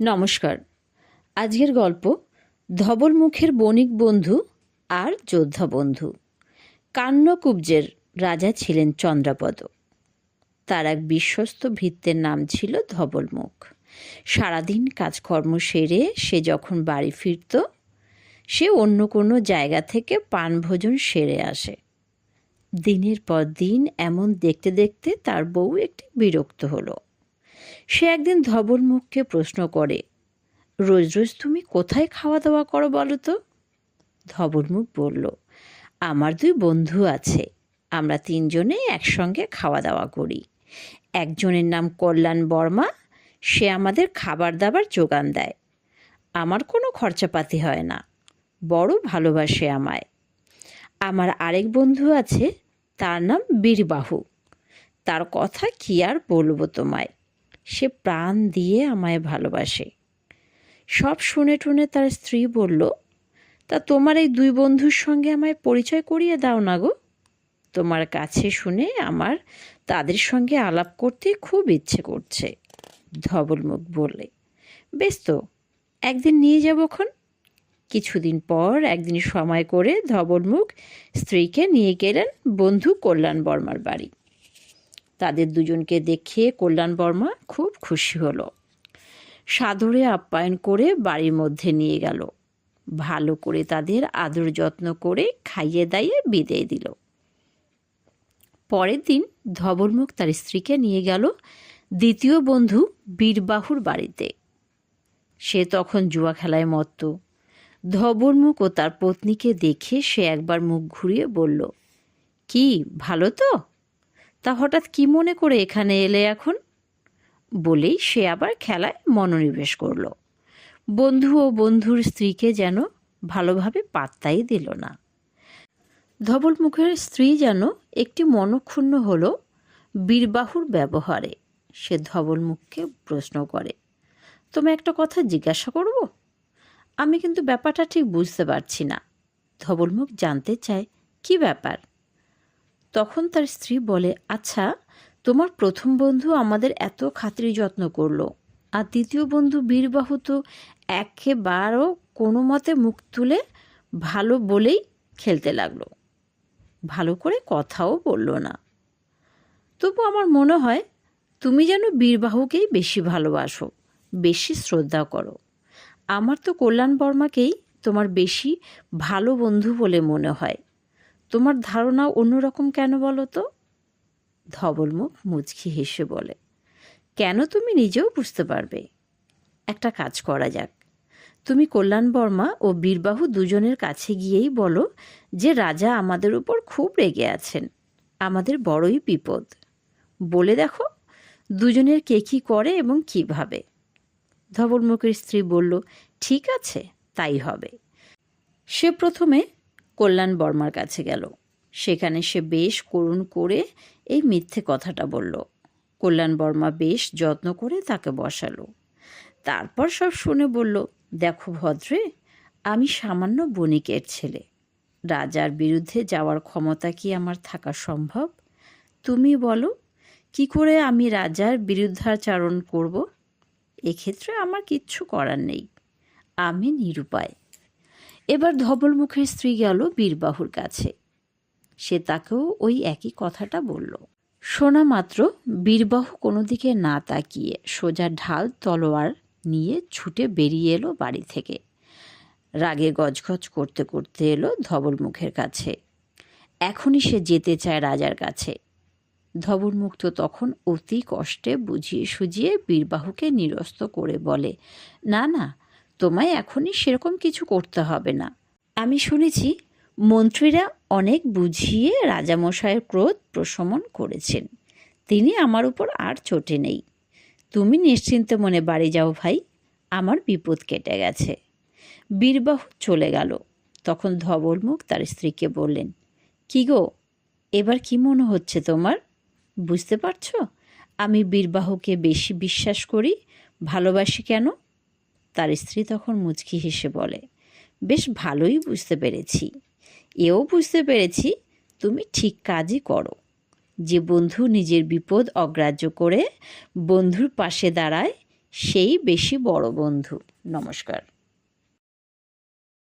নমস্কার। আজকের গল্প ধবলমুখের বণিক বন্ধু আর যোদ্ধা বন্ধু। কান্নকুব্জের রাজা ছিলেন চন্দ্রাপদ। তার এক বিশ্বস্ত ভৃত্যের নাম ছিল ধবলমুখ সারাদিন কাজকর্ম সেরে সে যখন বাড়ি ফিরত, সে অন্য কোনো জায়গা থেকে পানভোজন সেরে আসে। দিনের পর দিন এমন দেখতে দেখতে তার বউ একটি বিরক্ত হলো। সে একদিন ধবলমুখকে প্রশ্ন করে, রোজ রোজ তুমি কোথায় খাওয়া দাওয়া করো বলো তো? ধবলমুখ বলল, আমার দুই বন্ধু আছে, আমরা তিনজনে একসঙ্গে খাওয়া দাওয়া করি। একজনের নাম কল্যাণ বর্মা, সে আমাদের খাবার দাবার যোগান দেয়। আমার কোনো খরচাপাতি হয় না, বড় ভালোবাসে আমায়। আমার আরেক বন্ধু আছে, তার নাম বীরবাহু। তার কথা কি আর বলব তোমায়? সে প্রাণ দিয়ে আমায় ভালোবাসে। সব শুনে টুনে তার স্ত্রী বলল, তা তোমার এই দুই বন্ধুর সঙ্গে আমায় পরিচয় করিয়ে দাও না গো। তোমার কাছে শুনে আমার তাদের সঙ্গে আলাপ করতে খুব ইচ্ছে করছে। ধবলমুখ বললে, বেশ তো, একদিন নিয়ে যাবক্ষণ কিছুদিন পর একদিন সময় করে ধবলমুখ স্ত্রীকে নিয়ে গেলেন বন্ধু কল্যাণ বর্মার বাড়ি। তাদের দুজনকে দেখে কল্যাণ বর্মা খুব খুশি হলো। সাদরে আপ্যায়ন করে বাড়ির মধ্যে নিয়ে গেল। ভালো করে তাদের আদর যত্ন করে খাইয়ে দাইয়ে বিদায় দিল। পরের দিন ধবলমুখ তার স্ত্রীকে নিয়ে গেল দ্বিতীয় বন্ধু বীরবাহুর বাড়িতে। সে তখন জুয়া খেলায় মত্ত। ধবলমুখ ও তার পত্নীকে দেখে সে একবার মুখ ঘুরিয়ে বলল, কি, ভালো তো? তা হঠাৎ কি মনে করে এখানে এলে এখন? বলেই সে আবার খেলায় মনোনিবেশ করল। বন্ধু ও বন্ধুর স্ত্রীকে যেন ভালোভাবে পাত্তাই দিল না। ধবলমুখের স্ত্রী যেন একটি মনক্ষুণ্ণ হল বীরবাহুর ব্যবহারে। সে ধবলমুখকে প্রশ্ন করে তুমি একটা কথা জিজ্ঞাসা করব? আমি কিন্তু ব্যাপারটা ঠিক বুঝতে পারছি না। ধবলমুখ জানতে চায়, কি ব্যাপার? তখন তার স্ত্রী বলে আচ্ছা তোমার প্রথম বন্ধু আমাদের এত খাতির যত্ন করল, আর দ্বিতীয় বন্ধু বীরবাহু তো একেবারও কোনো মতে মুখ তুলে ভালো বলেই খেলতে লাগল। ভালো করে কথাও বলল না। তবু আমার মনে হয়, তুমি যেন বীরবাহুকেই বেশি ভালোবাসো, বেশি শ্রদ্ধা করো। আমার তো কল্যাণ বর্মাকেই তোমার বেশি ভালো বন্ধু বলে মনে হয়। তোমার ধারণা অন্যরকম কেন বলো তো? ধবলমুখ মুচকি হেসে বলে, কেন তুমি নিজেও বুঝতে পারবে? একটা কাজ করা যাক। তুমি কল্যাণ বর্মা ও বীরবাহু দুজনের কাছে গিয়েই বলো যে রাজা আমাদের উপর খুব রেগে আছেন। আমাদের বড়ই বিপদ। বলে দেখো, দুজনের কে কী করে এবং কীভাবে? ধবলমুখের স্ত্রী বলল, ঠিক আছে, তাই হবে। সে প্রথমে কল্যাণ বর্মার কাছে গেল। সেখানে সে বেশ করুণ করে এই মিথ্যে কথাটা বলল। কল্যাণ বর্মা বেশ যত্ন করে তাকে বসালো। তারপর সব শুনে বলল, দেখো ভদ্রে, আমি সামান্য বণিকের ছেলে। রাজার বিরুদ্ধে যাওয়ার ক্ষমতা কি আমার থাকা সম্ভব? তুমি বলো, কি করে আমি রাজার বিরুদ্ধাচারণ করব? এক্ষেত্রে আমার কিচ্ছু করার নেই। আমি নিরুপায়। এবার ধবলমুখের স্ত্রী গেল বীরবাহুর কাছে। সে তাকেও ওই একই কথাটা বলল। শোনা মাত্র বীরবাহু কোনো দিকে না তাকিয়ে সোজা ঢাল তলোয়ার নিয়ে ছুটে বেরিয়ে এলো বাড়ি থেকে। রাগে গজগজ করতে করতে এলো ধবলমুখের কাছে। এখনই সে যেতে চায় রাজার কাছে। ধবলমুখ তো তখন অতি কষ্টে বুঝিয়ে সুজিয়ে বীরবাহুকে নিরস্ত করে বলে, না না তোমায় এখনই সেরকম কিছু করতে হবে না। আমি শুনেছি, মন্ত্রীরা অনেক বুঝিয়ে রাজামশাইয়ের ক্রোধ প্রশমন করেছেন। তিনি আমার উপর আর চটে নেই। তুমি নিশ্চিন্ত মনে বাড়ি যাও ভাই, আমার বিপদ কেটে গেছে। বীরবাহু চলে গেল। তখন ধবলমুখ তার স্ত্রীকে বললেন, কি গো, এবার কি মনে হচ্ছে তোমার? বুঝতে পারছ? আমি বীরবাহুকে বেশি বিশ্বাস করি, ভালোবাসি কেন? তার স্ত্রী তখন মুচকি হেসে বলে, বেশ ভালোই বুঝতে পেরেছি। এও বুঝতে পেরেছি তুমি ঠিক কাজই করো। যে বন্ধু নিজের বিপদ অগ্রাহ্য করে বন্ধুর পাশে দাঁড়ায়, সেই বেশি বড় বন্ধু। নমস্কার।